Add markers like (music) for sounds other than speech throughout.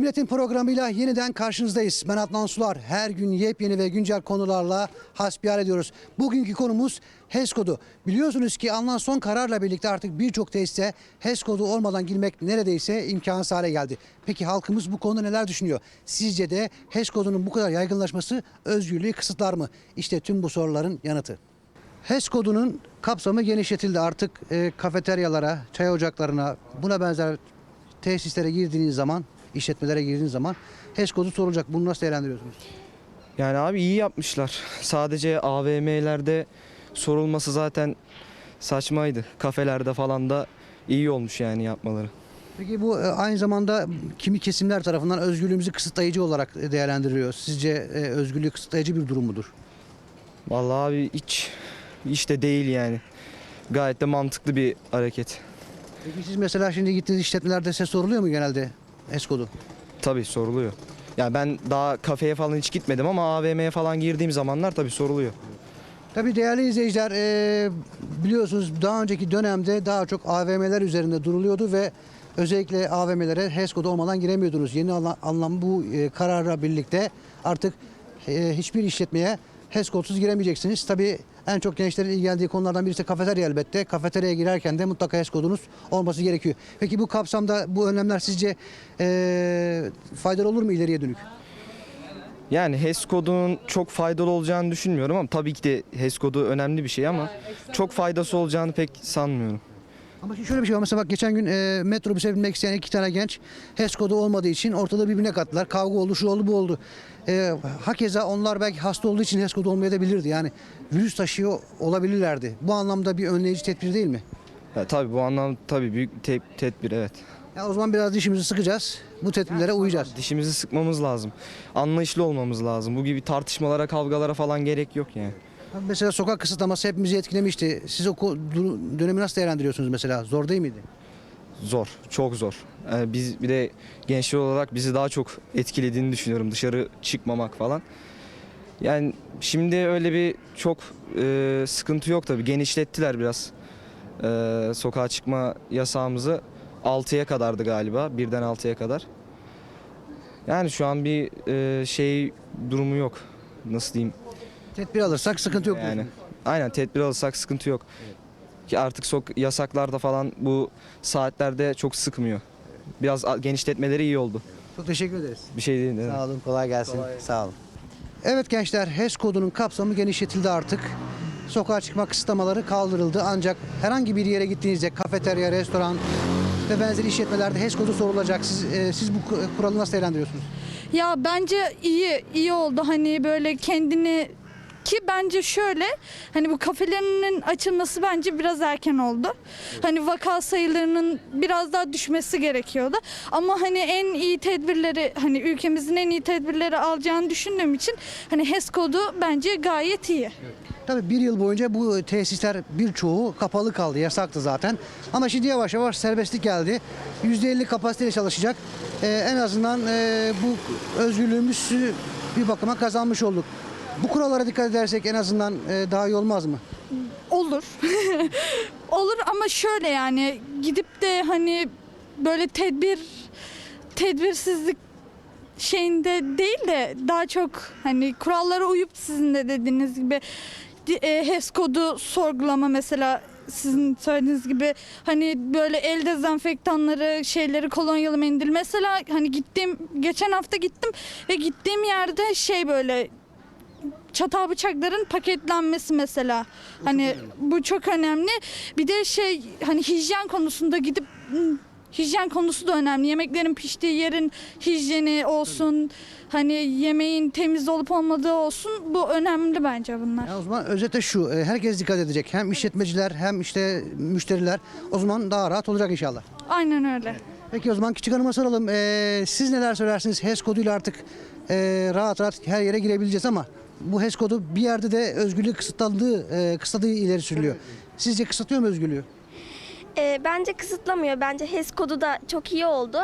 Milletin programıyla yeniden karşınızdayız. Ben Adnan Sular. Her gün yepyeni ve güncel konularla hasbihal ediyoruz. Bugünkü konumuz HES kodu. Biliyorsunuz ki alınan son kararla birlikte artık birçok tesise HES kodu olmadan girmek neredeyse imkansız hale geldi. Peki halkımız bu konuda neler düşünüyor? Sizce de HES kodunun bu kadar yaygınlaşması özgürlüğü kısıtlar mı? İşte tüm bu soruların yanıtı. HES kodunun kapsamı genişletildi. Artık e, kafeteryalara, çay ocaklarına, buna benzer tesislere girdiğiniz zaman, işletmelere girdiğiniz zaman HES kodu sorulacak. Bunu nasıl değerlendiriyorsunuz? Yani abi iyi yapmışlar. Sadece AVM'lerde sorulması zaten saçmaydı. Kafelerde falan da iyi olmuş yani yapmaları. Peki bu e, aynı zamanda kimi kesimler tarafından özgürlüğümüzü kısıtlayıcı olarak değerlendiriliyor. Sizce e, özgürlüğü kısıtlayıcı bir durum mudur? Vallahi abi hiç hiç de değil yani. Gayet de mantıklı bir hareket. Peki siz mesela şimdi gittiğiniz işletmelerde size soruluyor mu genelde HES kodu? Tabii soruluyor. Ya ben daha kafeye falan hiç gitmedim ama AVM'ye falan girdiğim zamanlar tabii soruluyor. Tabii değerli izleyiciler e, biliyorsunuz daha önceki dönemde daha çok AVM'ler üzerinde duruluyordu ve özellikle AVM'lere HES kodu olmadan giremiyordunuz. Yeni anla- anlam bu e, kararla birlikte artık e, hiçbir işletmeye HES kodsuz giremeyeceksiniz. Tabii en çok gençlerin ilgilendiği konulardan birisi kafeterya elbette. Kafeteryaya girerken de mutlaka HES kodunuz olması gerekiyor. Peki bu kapsamda bu önlemler sizce e, faydalı olur mu ileriye dönük? Yani HES kodunun çok faydalı olacağını düşünmüyorum ama tabii ki de HES kodu önemli bir şey ama çok faydası olacağını pek sanmıyorum. Ama şimdi şöyle bir şey var. Mesela bak geçen gün e, metrobüse binmek isteyen iki tane genç HES kodu olmadığı için ortada birbirine kattılar. Kavga oldu, şu oldu, bu oldu. E, hakeza onlar belki hasta olduğu için HES kodu olmayabilirdi. Yani virüs taşıyor olabilirlerdi. Bu anlamda bir önleyici tedbir değil mi? Ya tabii bu anlam tabii büyük te- tedbir evet. Ya o zaman biraz dişimizi sıkacağız. Bu tedbirlere uyacağız. Dişimizi sıkmamız lazım. Anlayışlı olmamız lazım. Bu gibi tartışmalara, kavgalara falan gerek yok yani. Mesela sokak kısıtlaması hepimizi etkilemişti. Siz o dönemi nasıl değerlendiriyorsunuz mesela? Zor değil miydi? Zor, çok zor. Ee, biz bir de gençler olarak bizi daha çok etkilediğini düşünüyorum. Dışarı çıkmamak falan. Yani şimdi öyle bir çok e, sıkıntı yok tabii. Genişlettiler biraz e, sokağa çıkma yasağımızı. 6'ya kadardı galiba. Birden 6'ya kadar. Yani şu an bir e, şey durumu yok. Nasıl diyeyim? Tedbir alırsak sıkıntı yok. Yani diyorsunuz. aynen tedbir alırsak sıkıntı yok. Ki artık sok yasaklarda falan bu saatlerde çok sıkmıyor. Biraz a- genişletmeleri iyi oldu. Çok teşekkür ederiz. Bir şey değil. Sağ olun, kolay gelsin. Sağ olun. Evet gençler, HES kodunun kapsamı genişletildi artık. Sokağa çıkma kısıtlamaları kaldırıldı. Ancak herhangi bir yere gittiğinizde kafeterya, restoran ve benzeri işletmelerde HES kodu sorulacak. Siz, e, siz bu ku- kuralı nasıl değerlendiriyorsunuz? Ya bence iyi iyi oldu hani böyle kendini ki bence şöyle hani bu kafelerinin açılması bence biraz erken oldu. Hani vaka sayılarının biraz daha düşmesi gerekiyordu. Ama hani en iyi tedbirleri hani ülkemizin en iyi tedbirleri alacağını düşündüğüm için hani HES kodu bence gayet iyi. Tabii bir yıl boyunca bu tesisler birçoğu kapalı kaldı. Yasaktı zaten. Ama şimdi yavaş yavaş serbestlik geldi. %50 kapasiteyle çalışacak. E, en azından e, bu özgürlüğümüzü bir bakıma kazanmış olduk. Bu kurallara dikkat edersek en azından e, daha iyi olmaz mı? Olur. (laughs) Olur ama şöyle yani gidip de hani böyle tedbir tedbirsizlik şeyinde değil de daha çok hani kurallara uyup sizin de dediğiniz gibi e, HES kodu sorgulama mesela sizin söylediğiniz gibi hani böyle el dezenfektanları şeyleri kolonyalı mendil mesela hani gittiğim geçen hafta gittim ve gittiğim yerde şey böyle çatal bıçakların paketlenmesi mesela. hani bu çok önemli. Bir de şey hani hijyen konusunda gidip hijyen konusu da önemli. Yemeklerin piştiği yerin hijyeni olsun. Hani yemeğin temiz olup olmadığı olsun. Bu önemli bence bunlar. Ya o zaman özete şu, e, herkes dikkat edecek. Hem işletmeciler hem işte müşteriler. O zaman daha rahat olacak inşallah. Aynen öyle. Peki o zaman küçük hanıma soralım. E, siz neler söylersiniz? HES koduyla artık e, rahat rahat her yere girebileceğiz ama bu HES kodu bir yerde de özgürlüğü kısıtladığı, e, kısıtladığı ileri sürülüyor. Sizce kısıtlıyor mu özgürlüğü? E, bence kısıtlamıyor. Bence HES kodu da çok iyi oldu.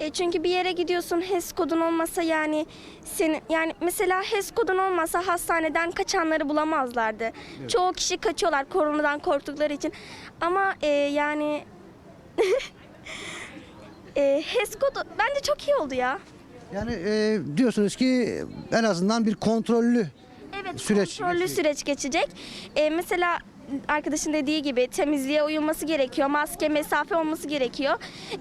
E, çünkü bir yere gidiyorsun HES kodun olmasa yani senin yani mesela HES kodun olmasa hastaneden kaçanları bulamazlardı. Çoğu kişi kaçıyorlar koronadan korktukları için. Ama e, yani (laughs) E, HES kodu bence çok iyi oldu ya. Yani e, diyorsunuz ki en azından bir kontrollü Evet, Süreç kontrollü geçecek. süreç geçecek. Ee, mesela arkadaşın dediği gibi temizliğe uyulması gerekiyor. Maske, mesafe olması gerekiyor.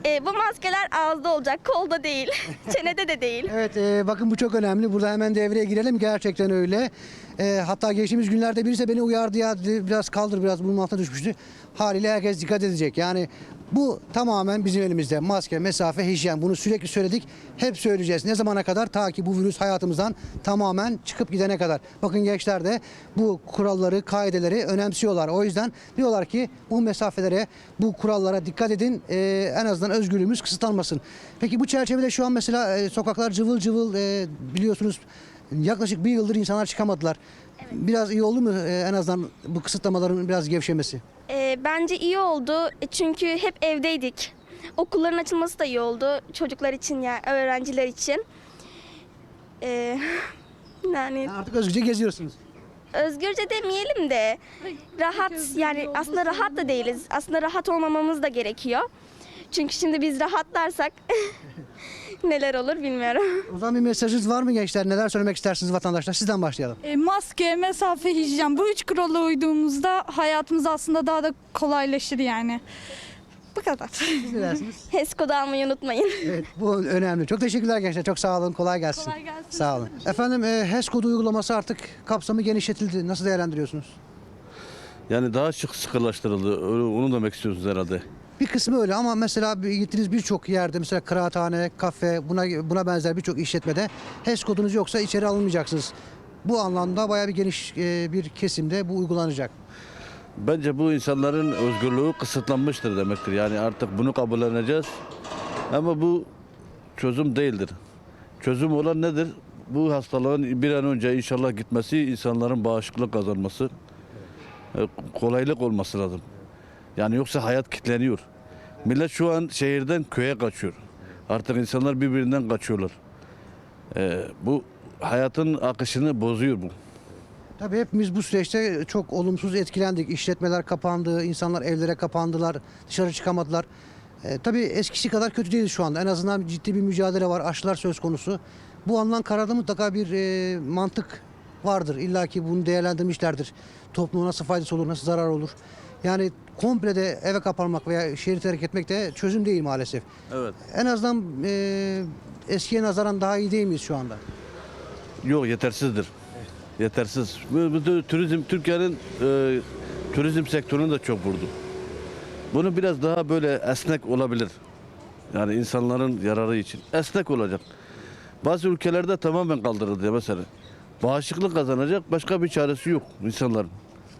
Ee, bu maskeler ağızda olacak, kolda değil, (laughs) çenede de değil. Evet e, bakın bu çok önemli. Burada hemen devreye girelim. Gerçekten öyle. E, hatta geçtiğimiz günlerde birisi beni uyardı ya dedi, biraz kaldır biraz bunun altına düşmüştü. Haliyle herkes dikkat edecek. Yani bu tamamen bizim elimizde. Maske, mesafe, hijyen. Bunu sürekli söyledik. Hep söyleyeceğiz. Ne zamana kadar? Ta ki bu virüs hayatımızdan tamamen çıkıp gidene kadar. Bakın gençler de bu kuralları, kaideleri önemsiyorlar. O yüzden diyorlar ki bu mesafelere, bu kurallara dikkat edin. E, en azından özgürlüğümüz kısıtlanmasın. Peki bu çerçevede şu an mesela e, sokaklar cıvıl cıvıl e, biliyorsunuz yaklaşık bir yıldır insanlar çıkamadılar. Biraz iyi oldu mu e, en azından bu kısıtlamaların biraz gevşemesi? Ee, bence iyi oldu E, çünkü hep evdeydik. Okulların açılması da iyi oldu çocuklar için ya öğrenciler için. (laughs) Yani Yani artık özgürce geziyorsunuz. özgürce demeyelim de rahat yani aslında rahat da değiliz. Aslında rahat olmamamız da gerekiyor. Çünkü şimdi biz rahatlarsak (laughs) neler olur bilmiyorum. (laughs) O zaman bir mesajınız var mı gençler? Neler söylemek istersiniz vatandaşlar? Sizden başlayalım. E, maske, mesafe, hijyen bu üç kurala uyduğumuzda hayatımız aslında daha da kolaylaşır yani. Bu kadar. Siz ne dersiniz? (laughs) HES kodu almayı unutmayın. evet bu önemli. Çok teşekkürler gençler. Çok sağ olun. Kolay gelsin. Kolay gelsin. Sağ olun. Efendim e, HES kodu uygulaması artık kapsamı genişletildi. Nasıl değerlendiriyorsunuz? Yani daha şık sıkılaştırıldı. Öyle- Onu demek istiyorsunuz herhalde. Bir kısmı öyle ama mesela gittiğiniz birçok yerde mesela kıraathane, kafe buna buna benzer birçok işletmede HES kodunuz yoksa içeri alınmayacaksınız. Bu anlamda bayağı bir geniş e, bir kesimde bu uygulanacak. Bence bu insanların özgürlüğü kısıtlanmıştır demektir. Yani artık bunu kabulleneceğiz. Ama bu çözüm değildir. Çözüm olan nedir? Bu hastalığın bir an önce inşallah gitmesi, insanların bağışıklık kazanması, e, kolaylık olması lazım. Yani yoksa hayat kitleniyor. Millet şu an şehirden köye kaçıyor. Artık insanlar birbirinden kaçıyorlar. E, bu hayatın akışını bozuyor bu. Tabii hepimiz bu süreçte çok olumsuz etkilendik. İşletmeler kapandı, insanlar evlere kapandılar, dışarı çıkamadılar. E, tabii eskisi kadar kötü değiliz şu anda. En azından ciddi bir mücadele var, aşılar söz konusu. Bu alınan kararda mutlaka bir e, mantık vardır. İlla ki bunu değerlendirmişlerdir. Topluma nasıl faydası olur, nasıl zarar olur. Yani komple de eve kapanmak veya şehri terk etmek de çözüm değil maalesef. Evet. En azından e, eskiye nazaran daha iyi değil miyiz şu anda? Yok yetersizdir. Yetersiz. Bu, bu da turizm Türkiye'nin e, turizm sektörünü de çok vurdu. Bunu biraz daha böyle esnek olabilir. Yani insanların yararı için. Esnek olacak. Bazı ülkelerde tamamen kaldırıldı mesela. Bağışıklık kazanacak başka bir çaresi yok insanların.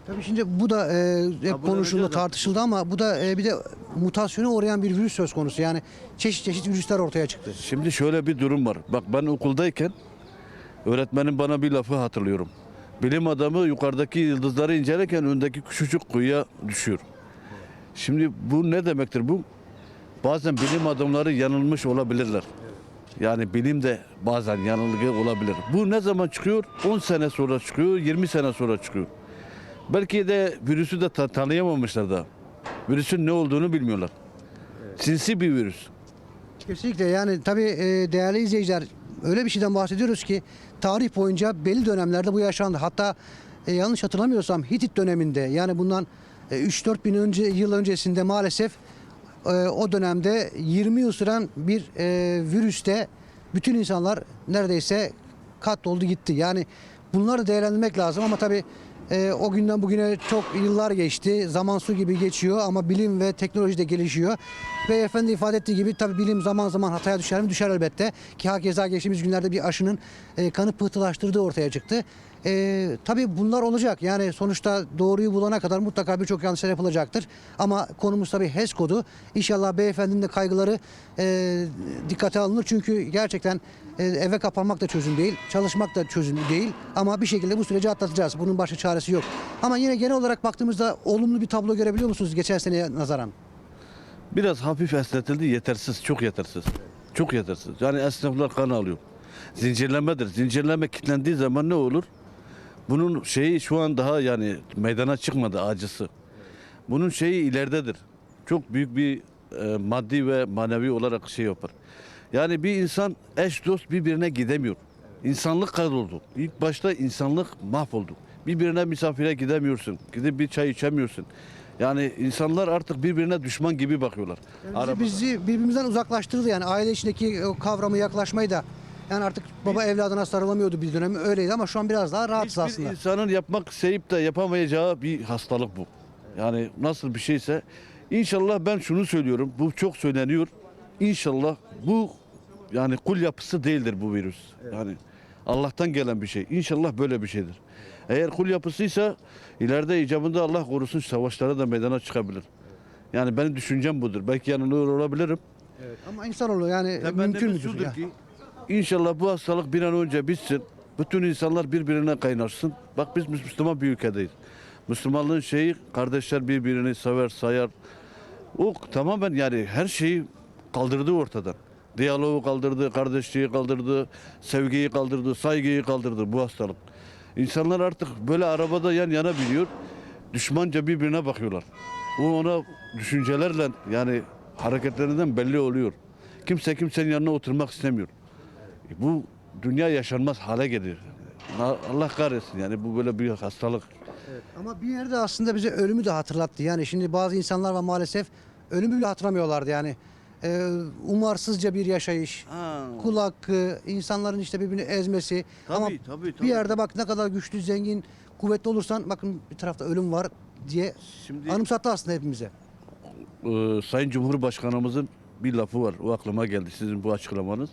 Tabii şimdi bu da e, hep konuşuldu, edeceğiz tartışıldı ama bu da e, bir de mutasyona uğrayan bir virüs söz konusu. Yani çeşit çeşit virüsler ortaya çıktı. Şimdi şöyle bir durum var. Bak ben okuldayken öğretmenim bana bir lafı hatırlıyorum. Bilim adamı yukarıdaki yıldızları incelerken öndeki küçücük kuyuya düşüyor. Şimdi bu ne demektir bu? Bazen bilim adamları yanılmış olabilirler. Yani bilim de bazen yanılgı olabilir. Bu ne zaman çıkıyor? 10 sene sonra çıkıyor, 20 sene sonra çıkıyor. Belki de virüsü de ta- tanıyamamışlar da. Virüsün ne olduğunu bilmiyorlar. Sinsi bir virüs. Kesinlikle yani tabii e, değerli izleyiciler öyle bir şeyden bahsediyoruz ki tarih boyunca belli dönemlerde bu yaşandı. Hatta e, yanlış hatırlamıyorsam Hitit döneminde yani bundan e, 3-4 bin önce, yıl öncesinde maalesef e, o dönemde 20 yıl süren bir e, virüste bütün insanlar neredeyse kat oldu gitti. Yani bunları değerlendirmek lazım ama tabii e, o günden bugüne çok yıllar geçti. Zaman su gibi geçiyor ama bilim ve teknoloji de gelişiyor. Ve efendi ifade ettiği gibi tabii bilim zaman zaman hataya düşer mi? Düşer elbette. Ki hakeza geçtiğimiz günlerde bir aşının e, kanı pıhtılaştırdığı ortaya çıktı. E, tabii bunlar olacak. Yani sonuçta doğruyu bulana kadar mutlaka birçok yanlışlar yapılacaktır. Ama konumuz tabii HES kodu. İnşallah beyefendinin de kaygıları e, dikkate alınır. Çünkü gerçekten e, eve kapanmak da çözüm değil. Çalışmak da çözüm değil. Ama bir şekilde bu süreci atlatacağız. Bunun başka çaresi yok. Ama yine genel olarak baktığımızda olumlu bir tablo görebiliyor musunuz geçen seneye nazaran? Biraz hafif esnetildi yetersiz, çok yetersiz. Çok yetersiz. Yani esnaflar kan alıyor. Zincirlemedir. Zincirleme kilitlendiği zaman ne olur? Bunun şeyi şu an daha yani meydana çıkmadı acısı. Bunun şeyi ileridedir. Çok büyük bir e, maddi ve manevi olarak şey yapar. Yani bir insan eş dost birbirine gidemiyor. İnsanlık kahroldu. İlk başta insanlık mahvoldu. Birbirine misafire gidemiyorsun. Gidip bir çay içemiyorsun. Yani insanlar artık birbirine düşman gibi bakıyorlar. Bizi, bizi birbirimizden uzaklaştırdı yani aile içindeki kavramı yaklaşmayı da. Yani artık baba evladına sarılamıyordu bir dönem öyleydi ama şu an biraz daha rahatız Hiçbir aslında. insanın yapmak isteyip de yapamayacağı bir hastalık bu. Yani nasıl bir şeyse inşallah ben şunu söylüyorum. Bu çok söyleniyor. İnşallah bu yani kul yapısı değildir bu virüs. Yani Allah'tan gelen bir şey. İnşallah böyle bir şeydir. Eğer kul yapısıysa ileride icabında Allah korusun savaşlara da meydana çıkabilir. Yani benim düşüncem budur. Belki yanılıyor olabilirim. Ama insanoğlu yani mümkün Temennimiz müdür? şudur ya? ki inşallah bu hastalık bir an önce bitsin. Bütün insanlar birbirine kaynaşsın. Bak biz Müslüman bir ülkedeyiz. Müslümanlığın şeyi kardeşler birbirini sever, sayar. O tamamen yani her şeyi kaldırdı ortadan. Diyaloğu kaldırdı, kardeşliği kaldırdı, sevgiyi kaldırdı, saygıyı kaldırdı bu hastalık. İnsanlar artık böyle arabada yan yana biniyor. Düşmanca birbirine bakıyorlar. O ona düşüncelerle yani hareketlerinden belli oluyor. Kimse kimsenin yanına oturmak istemiyor. Bu dünya yaşanmaz hale gelir. Allah kahretsin yani bu böyle bir hastalık. Ama bir yerde aslında bize ölümü de hatırlattı. Yani şimdi bazı insanlar var maalesef ölümü bile hatırlamıyorlardı yani. Ee, umarsızca bir yaşayış, kul hakkı, insanların işte birbirini ezmesi. Tabii, Ama tabii, bir tabii. yerde bak ne kadar güçlü, zengin, kuvvetli olursan bakın bir tarafta ölüm var diye Şimdi anımsattı aslında hepimize. e, Sayın Cumhurbaşkanımızın bir lafı var. O aklıma geldi sizin bu açıklamanız.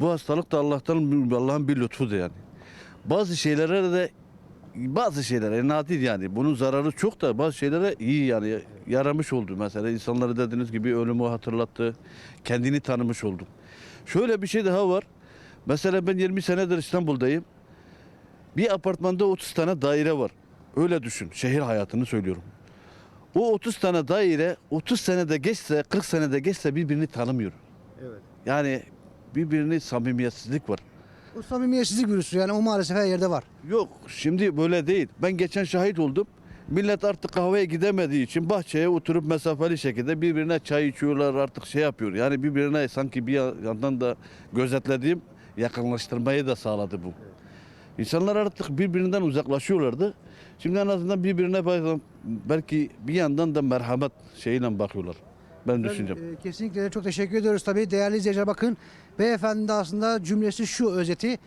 Bu hastalık da Allah'tan Allah'ın bir lütfudur yani. Bazı şeylere de bazı şeylere nadir yani bunun zararı çok da bazı şeylere iyi yani yaramış oldu. Mesela insanları dediğiniz gibi ölümü hatırlattı. Kendini tanımış oldum. Şöyle bir şey daha var. Mesela ben 20 senedir İstanbul'dayım. Bir apartmanda 30 tane daire var. Öyle düşün. Şehir hayatını söylüyorum. O 30 tane daire 30 senede geçse 40 senede geçse birbirini tanımıyor. Evet. Yani birbirini samimiyetsizlik var. O samimiyetsizlik virüsü yani o maalesef her yerde var. Yok şimdi böyle değil. Ben geçen şahit oldum. Millet artık kahveye gidemediği için bahçeye oturup mesafeli şekilde birbirine çay içiyorlar artık şey yapıyor. Yani birbirine sanki bir yandan da gözetlediğim yakınlaştırmayı da sağladı bu. İnsanlar artık birbirinden uzaklaşıyorlardı. Şimdi en azından birbirine belki bir yandan da merhamet şeyiyle bakıyorlar. Ben düşüncem. E, kesinlikle çok teşekkür ediyoruz tabii. Değerli izleyiciler bakın. Beyefendi de aslında cümlesi şu özeti.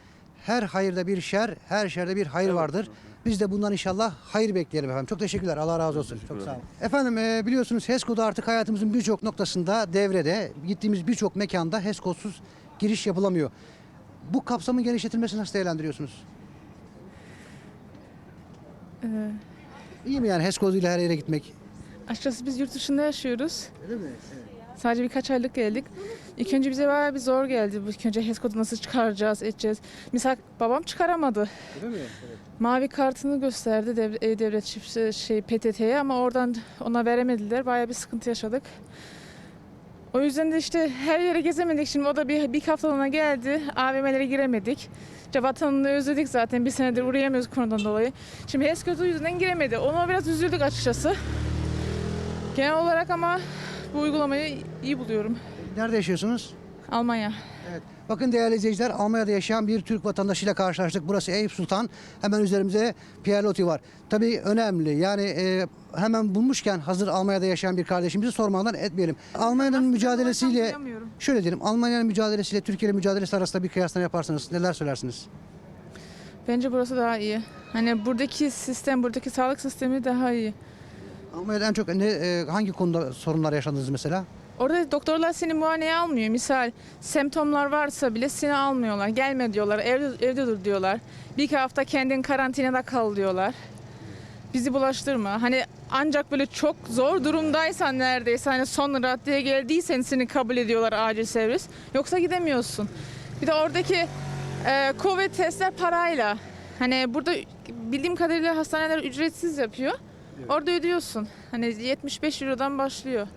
Her hayırda bir şer, her şerde bir hayır vardır. Biz de bundan inşallah hayır bekleyelim efendim. Çok teşekkürler. Allah razı olsun. Çok sağ olun. Efendim e, biliyorsunuz HESCO'da artık hayatımızın birçok noktasında devrede. Gittiğimiz birçok mekanda HESCO'suz giriş yapılamıyor. Bu kapsamın genişletilmesini nasıl değerlendiriyorsunuz? Ee, İyi mi yani HESCO ile her yere gitmek? Açıkçası biz yurt dışında yaşıyoruz. Öyle mi? Sadece birkaç aylık geldik. İlk önce bize bayağı bir zor geldi. İlk önce HES kodu nasıl çıkaracağız, edeceğiz. Misal babam çıkaramadı. Öyle mi? Mavi kartını gösterdi dev, E-Devlet çift şey PTT'ye ama oradan ona veremediler. Bayağı bir sıkıntı yaşadık. O yüzden de işte her yere gezemedik. Şimdi o da bir, bir haftalığına geldi. AVM'lere giremedik. İşte vatanını özledik zaten. Bir senedir uğrayamıyoruz koronadan dolayı. Şimdi HES kodu yüzünden giremedi. Ona biraz üzüldük açıkçası. Genel olarak ama bu uygulamayı iyi buluyorum. Nerede yaşıyorsunuz? Almanya. Evet. Bakın değerli izleyiciler Almanya'da yaşayan bir Türk vatandaşıyla karşılaştık. Burası Eyüp Sultan. Hemen üzerimizde Pierre Loti var. Tabii önemli. Yani e, hemen bulmuşken hazır Almanya'da yaşayan bir kardeşimizi sormadan etmeyelim. Almanya'nın mücadelesiyle şöyle diyelim. Almanya'nın mücadelesiyle Türkiye'nin mücadelesi arasında bir kıyaslama yaparsanız neler söylersiniz? Bence burası daha iyi. Hani buradaki sistem, buradaki sağlık sistemi daha iyi. Almanya'da en çok ne, e, hangi konuda sorunlar yaşadınız mesela? Orada doktorlar seni muayeneye almıyor. Misal semptomlar varsa bile seni almıyorlar. Gelme diyorlar, evde, evde dur diyorlar. Bir iki hafta kendin karantinada kal diyorlar. Bizi bulaştırma. Hani ancak böyle çok zor durumdaysan neredeyse hani son raddeye geldiysen seni kabul ediyorlar acil servis. Yoksa gidemiyorsun. Bir de oradaki e, Covid testler parayla. Hani burada bildiğim kadarıyla hastaneler ücretsiz yapıyor. Orada ödüyorsun. Hani 75 Euro'dan başlıyor.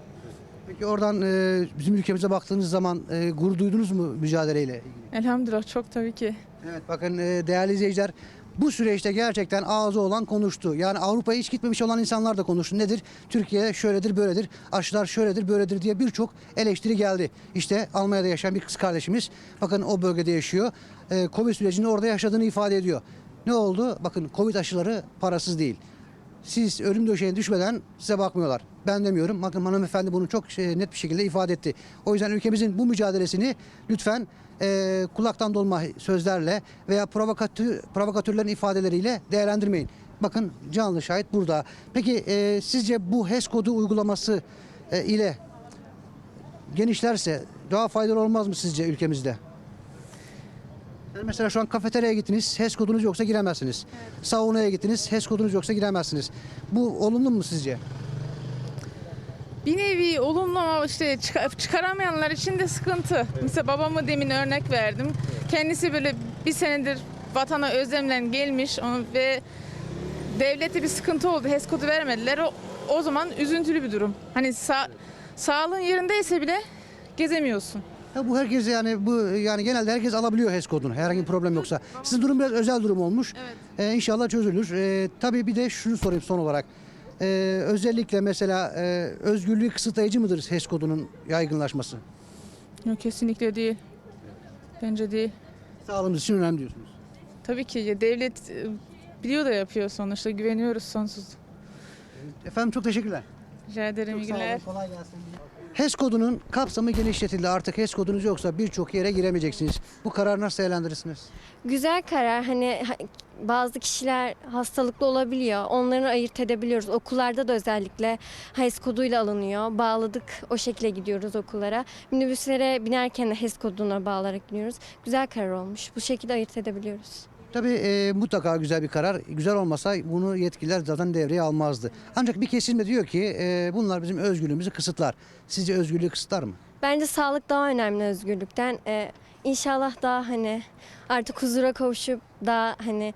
Peki oradan e, bizim ülkemize baktığınız zaman e, gurur duydunuz mu mücadeleyle? Elhamdülillah çok tabii ki. Evet bakın e, değerli izleyiciler Bu süreçte gerçekten ağzı olan konuştu. Yani Avrupa'ya hiç gitmemiş olan insanlar da konuştu. Nedir? Türkiye şöyledir, böyledir. Aşılar şöyledir, böyledir diye birçok eleştiri geldi. İşte Almanya'da yaşayan bir kız kardeşimiz bakın o bölgede yaşıyor. Ee, Covid sürecini orada yaşadığını ifade ediyor. Ne oldu? Bakın Covid aşıları parasız değil. Siz ölüm döşeğine düşmeden size bakmıyorlar. Ben demiyorum. Bakın hanımefendi bunu çok şey- net bir şekilde ifade etti. O yüzden ülkemizin bu mücadelesini lütfen e, kulaktan dolma sözlerle veya provokatör, provokatörlerin ifadeleriyle değerlendirmeyin. Bakın canlı şahit burada. Peki e, sizce bu HES kodu uygulaması e, ile genişlerse daha faydalı olmaz mı sizce ülkemizde? Yani mesela şu an kafeteryaya gittiniz, HES kodunuz yoksa giremezsiniz. Saunaya gittiniz, HES kodunuz yoksa giremezsiniz. Bu olumlu mu sizce? Bir nevi olumlu ama işte çıka- çıkaramayanlar için de sıkıntı. Mesela babamı demin örnek verdim. Kendisi böyle bir senedir vatana özlemle gelmiş onu ve devlete bir sıkıntı oldu. HES kodu vermediler. O, o zaman üzüntülü bir durum. Hani sa- sağlığın yerindeyse bile gezemiyorsun. Ya bu herkes yani bu yani genelde herkes alabiliyor HES kodunu herhangi bir problem yoksa. Sizin durum biraz özel durum olmuş. Ee, inşallah çözülür. Ee, tabii bir de şunu sorayım son olarak. Ee, özellikle mesela e, özgürlüğü kısıtlayıcı mıdır HES kodunun yaygınlaşması? Yok kesinlikle değil. Bence değil. Sağlığımız için önemli diyorsunuz. Tabii ki ya devlet e, biliyor da yapıyor sonuçta. Güveniyoruz sonsuz. Efendim çok teşekkürler. Rica ederim. iyi günler. Kolay gelsin. HES kodunun kapsamı genişletildi. Artık HES kodunuz yoksa birçok yere giremeyeceksiniz. Bu kararı nasıl değerlendirirsiniz? Güzel karar. Hani ha- bazı kişiler hastalıklı olabiliyor. Onları ayırt edebiliyoruz. Okullarda da özellikle HES koduyla alınıyor. Bağladık. O şekilde gidiyoruz okullara. Minibüslere binerken de HES koduna bağlarak biniyoruz. Güzel karar olmuş. Bu şekilde ayırt edebiliyoruz. Tabii e, mutlaka güzel bir karar. Güzel olmasa bunu yetkililer zaten devreye almazdı. Ancak bir kesim de diyor ki e, bunlar bizim özgürlüğümüzü kısıtlar. Sizce özgürlüğü kısıtlar mı? Bence sağlık daha önemli özgürlükten. Ee, inşallah daha hani artık huzura kavuşup daha hani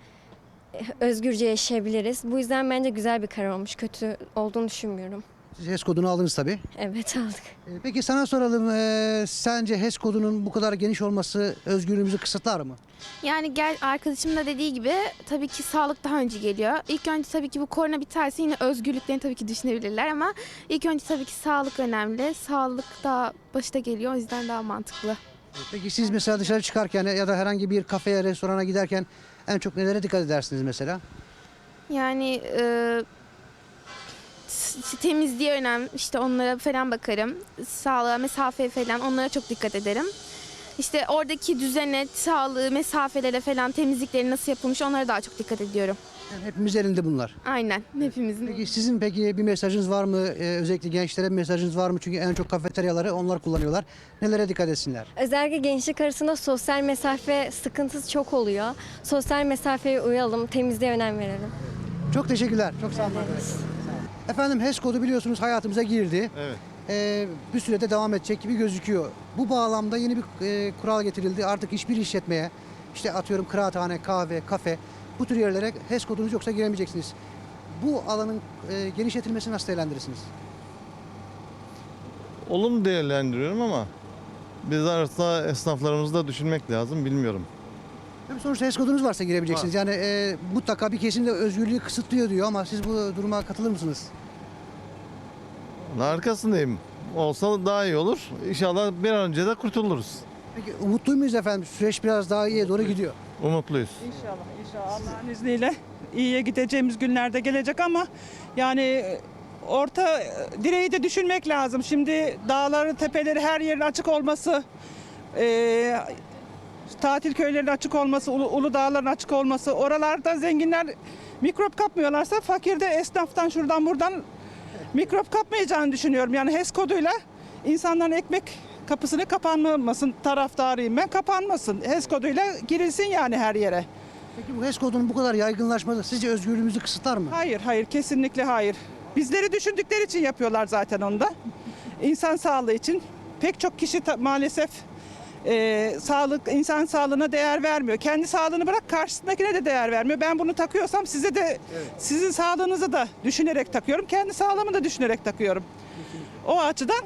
özgürce yaşayabiliriz. Bu yüzden bence güzel bir karar olmuş. Kötü olduğunu düşünmüyorum. HES kodunu aldınız tabii. Evet aldık. E, peki sana soralım. e, sence HES kodunun bu kadar geniş olması özgürlüğümüzü kısıtlar mı? Yani gel arkadaşım da dediği gibi tabii ki sağlık daha önce geliyor. İlk önce tabii ki bu korona biterse yine özgürlüklerini tabii ki düşünebilirler ama ilk önce tabii ki sağlık önemli. Sağlık da başta geliyor o yüzden daha mantıklı. Peki siz mesela dışarı çıkarken ya da herhangi bir kafeye, restorana giderken en çok nelere dikkat edersiniz mesela? Yani e, s- temizliğe önem işte onlara falan bakarım. Sağlığa, mesafeye falan onlara çok dikkat ederim. İşte oradaki düzene, sağlığı, mesafelere falan temizlikleri nasıl yapılmış onlara daha çok dikkat ediyorum. Yani hepimiz elinde bunlar. Aynen hepimizin. Peki sizin peki bir mesajınız var mı? E, özellikle gençlere bir mesajınız var mı? Çünkü en çok kafeteryaları onlar kullanıyorlar. Nelere dikkat etsinler? Özellikle gençlik arasında sosyal mesafe sıkıntısı çok oluyor. Sosyal mesafeye uyalım, temizliğe önem verelim. Çok teşekkürler. Çok sağ olun. Efendim HES kodu biliyorsunuz hayatımıza girdi. Evet. Ee, bir sürede devam edecek gibi gözüküyor. Bu bağlamda yeni bir e, kural getirildi. Artık hiçbir işletmeye, işte atıyorum kıraathane, kahve, kafe bu tür yerlere HES kodunuz yoksa giremeyeceksiniz. Bu alanın e, genişletilmesini nasıl değerlendirirsiniz? Olumlu değerlendiriyorum ama biz arasında esnaflarımızı da düşünmek lazım bilmiyorum. Tabii sonuçta HES kodunuz varsa girebileceksiniz. Yani e, mutlaka bir kesim de özgürlüğü kısıtlıyor diyor ama siz bu duruma katılır mısınız? Arkasındayım. Olsa daha iyi olur. İnşallah bir an önce de kurtuluruz. Peki umutlu muyuz efendim? Süreç biraz daha iyiye doğru gidiyor. Umutluyuz. İnşallah, inşallah Allah'ın izniyle iyiye gideceğimiz günlerde gelecek ama yani e, orta e, direği de düşünmek lazım. Şimdi dağların, tepeleri her yerin açık olması, e, tatil köylerinin açık olması, ulu, ulu dağların açık olması, oralarda zenginler mikrop kapmıyorlarsa fakir de esnaftan şuradan buradan mikrop kapmayacağını düşünüyorum. Yani HES koduyla insanların ekmek kapısını kapanmasın taraftarıyım ben. Kapanmasın. HES koduyla girilsin yani her yere. Peki bu HES kodunun bu kadar yaygınlaşması sizce özgürlüğümüzü kısıtlar mı? Hayır, hayır, kesinlikle hayır. Bizleri düşündükleri için yapıyorlar zaten onu da. İnsan sağlığı için. Pek çok kişi maalesef e, sağlık, insan sağlığına değer vermiyor. Kendi sağlığını bırak karşısındakine de değer vermiyor. Ben bunu takıyorsam size de sizin sağlığınızı da düşünerek takıyorum. Kendi sağlığımı da düşünerek takıyorum. O açıdan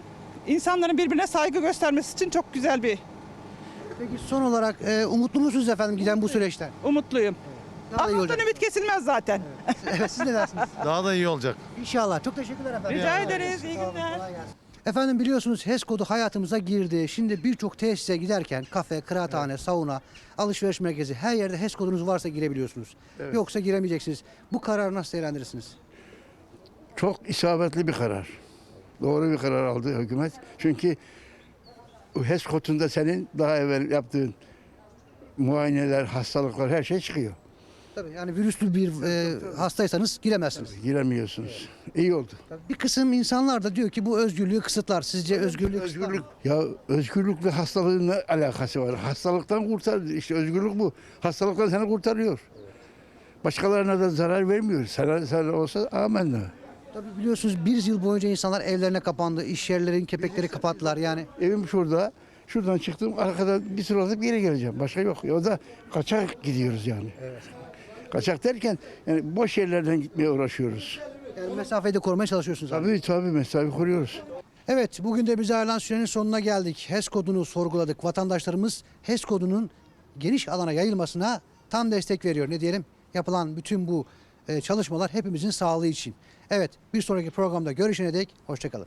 insanların birbirine saygı göstermesi için çok güzel bir Peki son olarak e, umutlu musunuz efendim giden bu süreçten? umutluyum. Daha da iyi Allah'tan olacak. ümit kesilmez zaten. Evet siz ne dersiniz? Daha da iyi olacak. İnşallah. Çok teşekkürler efendim. Rica ederiz. İyi günler. Efendim biliyorsunuz HES kodu hayatımıza girdi. Şimdi birçok tesise giderken kafe, kıraathane, sauna, alışveriş merkezi her yerde HES kodunuz varsa girebiliyorsunuz. Yoksa giremeyeceksiniz. Bu kararı nasıl değerlendirirsiniz? Çok isabetli bir karar. Doğru bir karar aldı hükümet. Çünkü HES kodunda senin daha evvel yaptığın muayeneler, hastalıklar her şey çıkıyor. Tabii yani virüslü bir e, hastaysanız giremezsiniz. Giremiyorsunuz. İyi oldu. Bir kısım insanlar da diyor ki bu özgürlüğü kısıtlar. Sizce özgürlüğü kısıtlar mı? Özgürlük. Ya özgürlükle hastalığın ne alakası var? Hastalıktan kurtar. İşte özgürlük bu. Hastalıktan seni kurtarıyor. Başkalarına da zarar vermiyor. Sana, sana olsa amenna. Tabii biliyorsunuz bir yıl boyunca insanlar evlerine kapandı. iş yerlerin kepekleri kapattılar. Yani Evim şurada. Şuradan çıktım. Arkadan bir tur atıp geri geleceğim. Başka yok. O da kaçak gidiyoruz yani. Kaçak derken yani boş yerlerden gitmeye uğraşıyoruz. yani mesafeyi de korumaya çalışıyorsunuz. abi. Tabii tabii mesafe kuruyoruz. Evet bugün de bize ayrılan sürenin sonuna geldik. HES kodunu sorguladık. Vatandaşlarımız HES kodunun geniş alana yayılmasına tam destek veriyor. Ne diyelim yapılan bütün bu e, çalışmalar hepimizin sağlığı için. Evet bir sonraki programda görüşene dek hoşçakalın.